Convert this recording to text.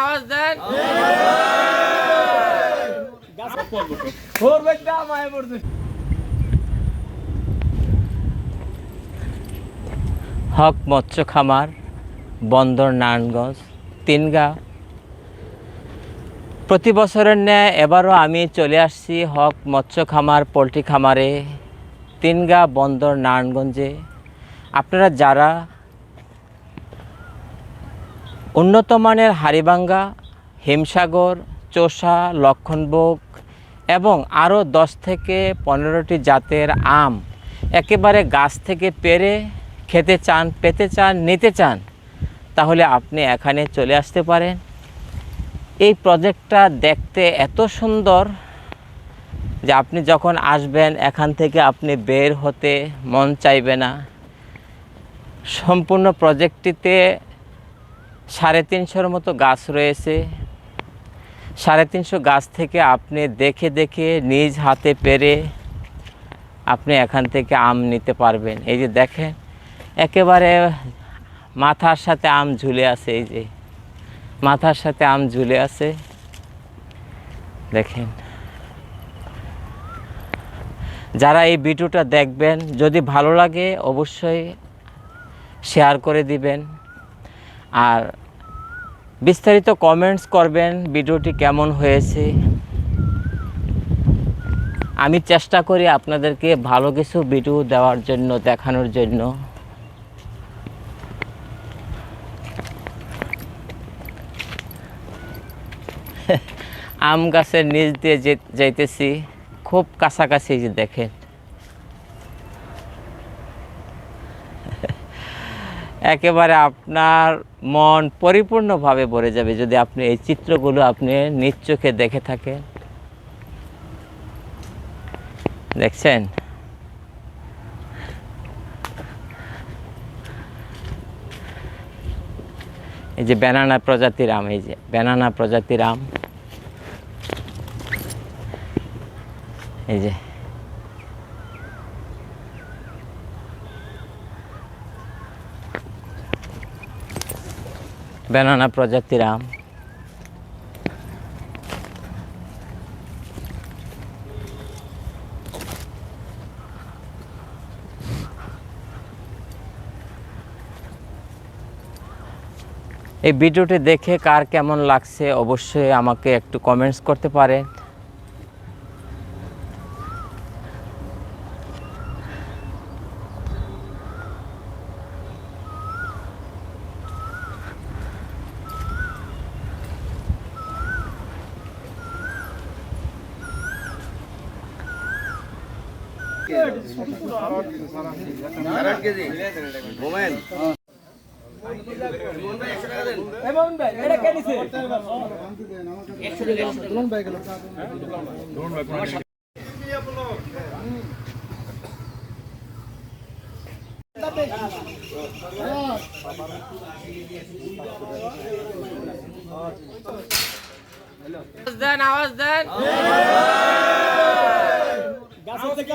আওয়াজ দেন। হক মৎস্য খামার বন্দর নারায়ণগঞ্জ তিনগা প্রতি বছরের ন্যায় এবারও আমি চলে আসছি হক মৎস্য খামার পোলট্রি খামারে তিনগা বন্দর নারায়ণগঞ্জে। আপনারা যারা উন্নত মানের হাড়িভাঙ্গা হিমসাগর, চোষা, লক্ষণভোগ এবং আরও দশ থেকে পনেরোটি জাতের আম একেবারে গাছ থেকে পেরে খেতে চান, পেতে চান, নিতে চান, তাহলে আপনি এখানে চলে আসতে পারেন। এই প্রজেক্টটা দেখতে এত সুন্দর যে আপনি যখন আসবেন, এখান থেকে আপনি বের হতে মন চাইবে না। সম্পূর্ণ প্রজেক্টটিতে সাড়ে তিনশোর মতো গাছ রয়েছে। সাড়ে তিনশো গাছ থেকে আপনি দেখে দেখে নিজ হাতে পেরে আপনি এখান থেকে আম নিতে পারবেন। এই যে দেখেন, একেবারে মাথার সাথে আম ঝুলে আছে, এই যে মাথার সাথে আম ঝুলে আছে। দেখেন, যারা এই ভিডিওটা দেখবেন, যদি ভালো লাগে অবশ্যই শেয়ার করে দিবেন। আর বিস্তারিত কমেন্টস করবেন ভিডিওটি কেমন হয়েছে। আমি চেষ্টা করি আপনাদেরকে ভালো কিছু ভিডিও দেওয়ার জন্য, দেখানোর জন্য। আম গাছের নিচ দিয়ে যাইতেছি, খুব কাছাকাছি দেখেন। একেবারে আপনার মন পরিপূর্ণভাবে ভরে যাবে যদি আপনি এই চিত্রগুলো আপনি নিজ চোখে দেখে থাকেন। দেখছেন? এই যে ব্যানানা প্রজাতির আম, এই যে ব্যানানা প্রজাতির আম। এই যে ব্যানানা প্রজাতির আম। এই ভিডিওটি দেখে কার কেমন লাগছে অবশ্যই আমাকে একটু কমেন্টস করতে পারেন আওয়াজ দেন আওয়াজ দেন। থেকে